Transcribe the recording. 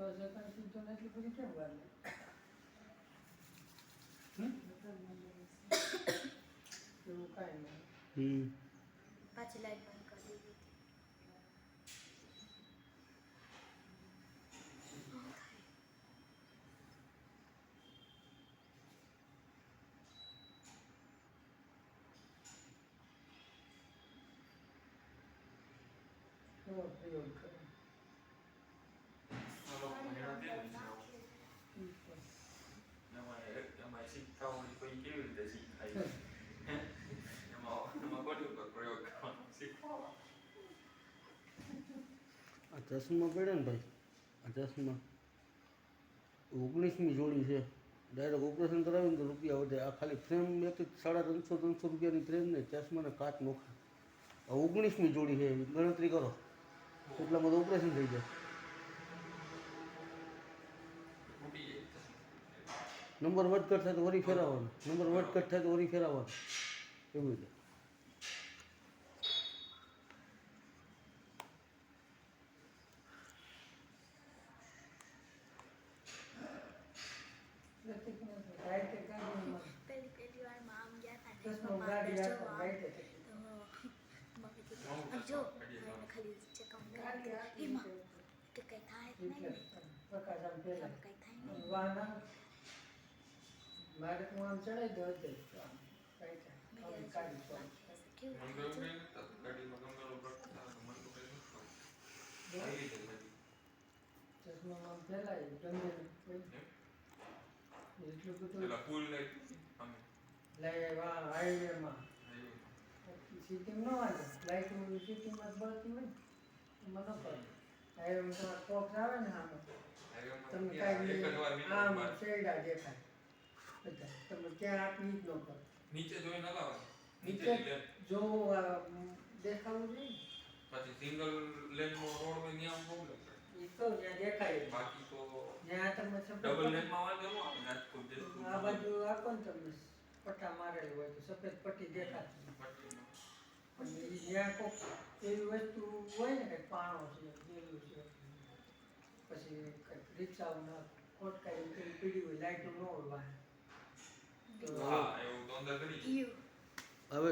તો સેકન્ડ સીધો ને એટલી બધી કેમ વાર? એવું કાંઈ નહીં. પાછી લાઈટ બંધ કરી દીધી એવો પ્રયોગ કરે આ ચશ્મા પડે ને ભાઈ? આ ચશ્મા ઓગણીસમી જોડી છે. ડાયરેક્ટ ઓપરેશન કરાવીને તો રૂપિયા વધે આ ખાલી ફ્રેમ એક સાડા ત્રણસો ત્રણસો રૂપિયાની ફ્રેમ ને ચશ્માને કાચ નોખા. આ ઓગણીસમી જોડી છે. ગણતરી કરો. એટલામાં તો ઓપરેશન થઈ જાય. નંબર વધઘટ થાય તો વરી ફેરવવાનો નંબર વધઘટ થાય તો વરી ફેરવવાનો એવું છે પ્રતિકને તો રાઈટે કાઢીને પહેલી પહેલી વારમાં આમ ગયા હતા ને ચશ્મો મમ્મા ગાડી અંદર હાથમાં જોવા રાઈટે તો મમ્મી કીધું નવું આમ જો ચશ્મા કાઢી અને ખાલી ચેકઅપ ગાડી હાથમાં એમાં કે કઈ થાય જ નહીં એટલે ને પ્રકાશ આમ પેલા આમ કઈ થાય નહીં વાહન આમ. મારે હું આમ ચડાઈ દઉં એટલે મેં મને મને. આવી. સિટીમાં ન લાઈટ સિટીમાં બળતી હોય ને. એમાં ન પડે. હાઈવેમાં તમારે બોક્સ આવે ને આમાં તમને કાંઈ આમ બાર. દેખાય. બધા. તમે ન કરો. નીચે જોઈને હલાવવાનું. નીચે નીચે જો દેખાવું જોઈએ પછી સિંગલ રોડ એ તો દેખાય બાકી તો જ્યાં ડબલ પટ્ટી- વાંધો ન આવે આ બાજુ આપો ને તમને પટ્ટા મારેલું હોય તો સફેદ પટ્ટી દેખાતી પટ્ટીમાં. પણ જ્યાં કોક એવી વસ્તુ હોય ને કંઈક પાણો છે ગેલું છે પછી કંઈક રિક્ષાઓના ખોટકાઈ પેલી પીડી હોય લાઈટો ન હોય વાહન હા એવું તો અંદર કરી. હવે